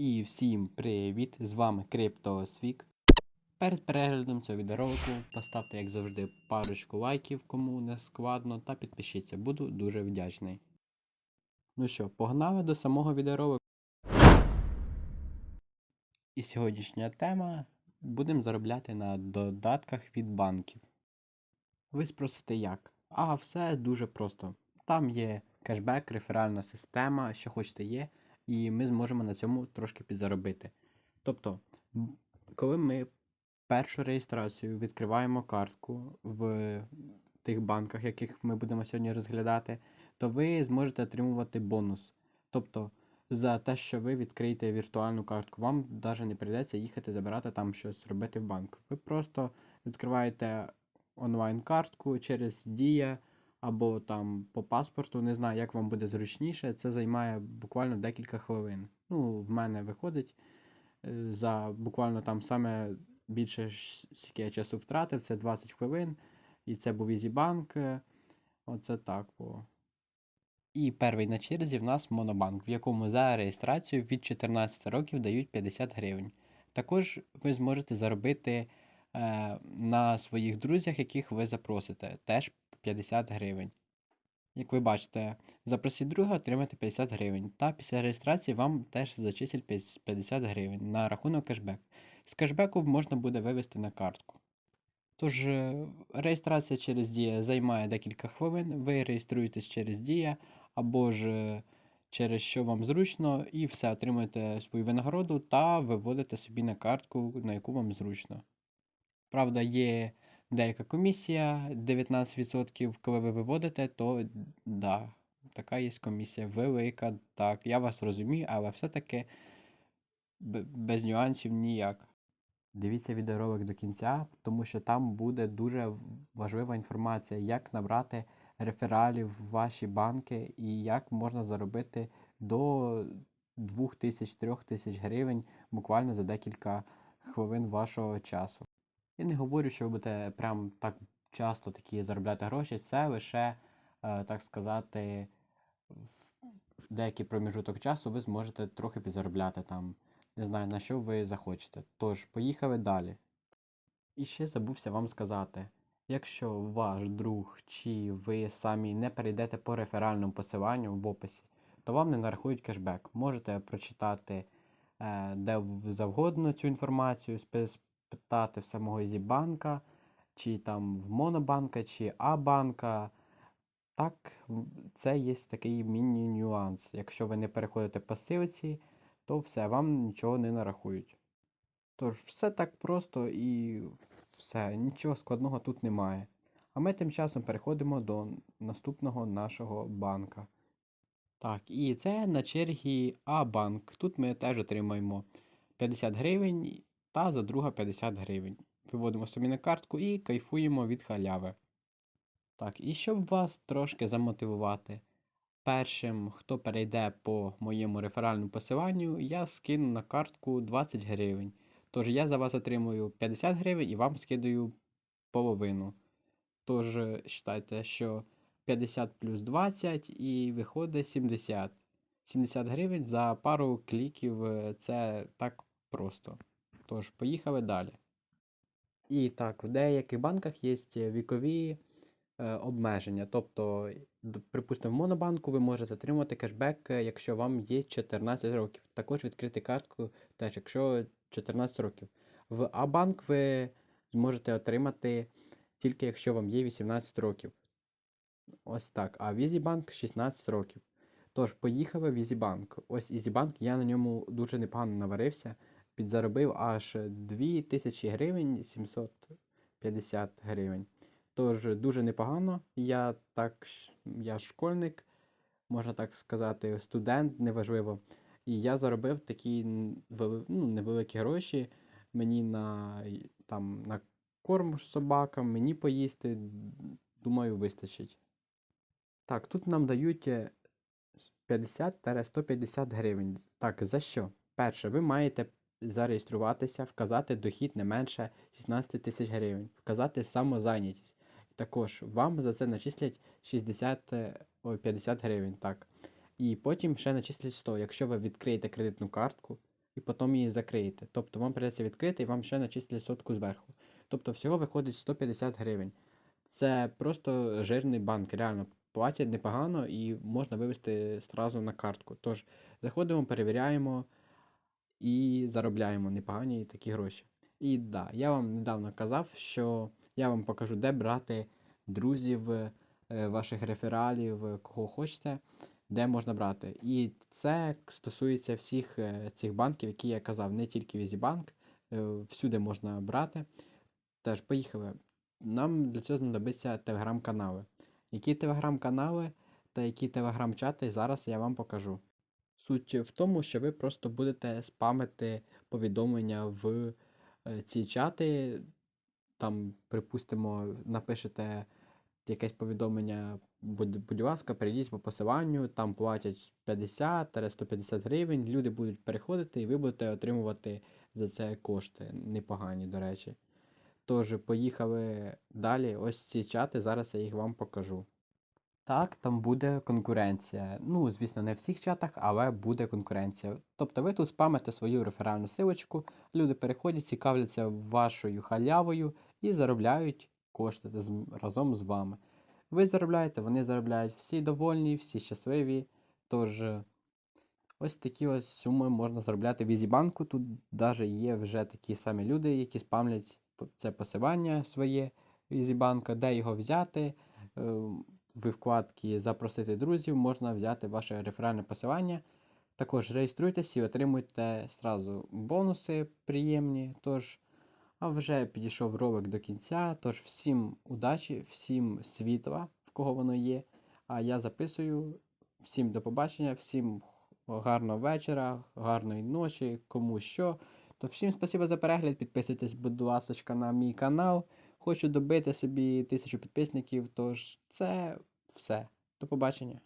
І всім привіт! З вами CryptoSweek. Перед переглядом цього відеоролику поставте, як завжди, парочку лайків, кому не складно, та підпишіться, буду дуже вдячний. Ну що, погнали до самого відеоролику. І сьогоднішня тема будемо заробляти на додатках від банків. Ви спросите як? А все дуже просто. Там є кешбек, реферальна система, що хочете є, і ми зможемо на цьому трошки підзаробити. Тобто, коли ми першу реєстрацію відкриваємо картку в тих банках, яких ми будемо сьогодні розглядати, то ви зможете отримувати бонус. Тобто, за те, що ви відкриєте віртуальну картку, вам навіть не прийдеться їхати забирати там щось робити в банк. Ви просто відкриваєте онлайн-картку через Дія або там по паспорту, не знаю, як вам буде зручніше. Це займає буквально декілька хвилин. Ну, в мене виходить е, за буквально там саме більше скільки я часу втратив, це 20 хвилин. І це був EasyBank. е, Оце так було. І перший на черзі в нас Монобанк, в якому за реєстрацію від 14 років дають 50 гривень. Також ви зможете заробити на своїх друзях, яких ви запросите, теж 50 гривень. Як ви бачите, запросіть друга, отримаєте 50 гривень. Та після реєстрації вам теж зачислять 50 гривень на рахунок кешбек. З кешбеку можна буде вивести на картку. Тож, е, реєстрація через Дія займає декілька хвилин, ви реєструєтесь через Дія або ж е, через що вам зручно, і все, отримуєте свою винагороду та виводите собі на картку, на яку вам зручно. Правда, є деяка комісія 19%, коли ви виводите, то да, така є комісія велика. Так, я вас розумію, але все-таки без нюансів ніяк. Дивіться відеоролик до кінця, тому що там буде дуже важлива інформація, як набрати рефералів в ваші банки і як можна заробити до 2000-3000 гривень буквально за декілька хвилин вашого часу. Я не говорю, що ви будете прям так часто такі заробляти гроші, це лише, е, так сказати, в деякий проміжуток часу ви зможете трохи підзаробляти там. Не знаю, на що ви захочете. Тож, поїхали далі. І ще забувся вам сказати: якщо ваш друг чи ви самі не перейдете по реферальному посиланню в описі, то вам не нарахують кешбек. Можете прочитати е, де завгодно цю інформацію, спитати в самого Зібанка, чи там в Монобанка, чи А-банка. Так, це є такий міні-нюанс. Якщо ви не переходите по ссилці, то все, вам нічого не нарахують. Тож, все так просто і все, нічого складного тут немає. А ми тим часом переходимо до наступного нашого банка. Так, і це на чергі А-банк. Тут ми теж отримаємо 50 гривень та за друга 50 гривень. Виводимо собі на картку і кайфуємо від халяви. Так, і щоб вас трошки замотивувати, першим, хто перейде по моєму реферальному посиланню, я скину на картку 20 гривень. Тож я за вас отримую 50 гривень і вам скидаю половину. Тож, вважайте, що 50 плюс 20 і виходить 70. 70 гривень за пару кліків е, це так просто. Тож, поїхали далі. І так, в деяких банках є вікові е, обмеження. Тобто, припустимо, в Монобанку ви можете отримати кешбек, е, якщо вам є 14 років. Також відкрити картку теж, якщо 14 років. В А-банк ви зможете отримати тільки якщо вам є 18 років. Ось так. А в EasyBank 16 років. Тож, поїхали в EasyBank. Ось EasyBank, я на ньому дуже непогано наварився. Підзаробив аж 2000 гривень 750 гривень. Тож дуже непогано. Я так, я школьник, можна так сказати, студент, неважливо. І я заробив такі ну, невеликі гроші мені на, там, на корм собакам, мені поїсти. Думаю, вистачить. Так, тут нам дають е, 50-150 гривень. Так, за що? Перше, ви маєте зареєструватися, вказати дохід не менше 16 тисяч гривень, вказати самозайнятість. Також вам за це начислять 60, е, ой, 50 гривень. Так. І потім ще начислять 100. Якщо ви відкриєте кредитну картку, і потім її закриєте. Тобто вам придеться відкрити і вам ще начислять сотку зверху. Тобто всього виходить 150 гривень. Це просто жирний банк, реально платять непогано і можна вивести одразу на картку. Тож заходимо, перевіряємо і заробляємо непогані такі гроші. І да, я вам недавно казав, що я вам покажу, де брати друзів, е, ваших рефералів, е, кого хочете, де можна брати. І це стосується всіх е, цих банків, які я казав, не тільки Візібанк, всюди можна брати. Теж поїхали. Нам для цього знадобиться телеграм-канали. Які телеграм-канали та які телеграм-чати зараз я вам покажу. Суть в тому, що ви просто будете спамити повідомлення в е, ці чати. Там, припустимо, напишете якесь повідомлення, будь, будь ласка, перейдіть по посиланню, там платять 50-150 гривень, люди будуть переходити і ви будете отримувати за це кошти. Непогані, до речі. Тож, поїхали далі. Ось ці чати, зараз я їх вам покажу. Так, там буде конкуренція. Ну, звісно, не в всіх чатах, але буде конкуренція. Тобто ви тут спамите свою реферальну силочку, люди переходять, цікавляться вашою халявою і заробляють кошти разом з вами. Ви заробляєте, вони заробляють, всі довольні, всі щасливі. Тож, ось такі ось суми можна заробляти в Ізібанку. Тут навіть є вже такі самі люди, які спамлять це посилання своє Ізібанка, де його взяти. Е, В вкладці Запросити друзів можна взяти ваше реферальне посилання. Також реєструйтесь і отримуйте зразу бонуси приємні. Тож, а вже підійшов ролик до кінця. Тож всім удачі, всім світла, в кого воно є. А я записую. Всім до побачення, всім гарного вечора, гарної ночі, кому що. То всім спасибо за перегляд. Підписуйтесь, будь ласка, на мій канал. Хочу добити собі тисячу підписників. Тож це все. До побачення.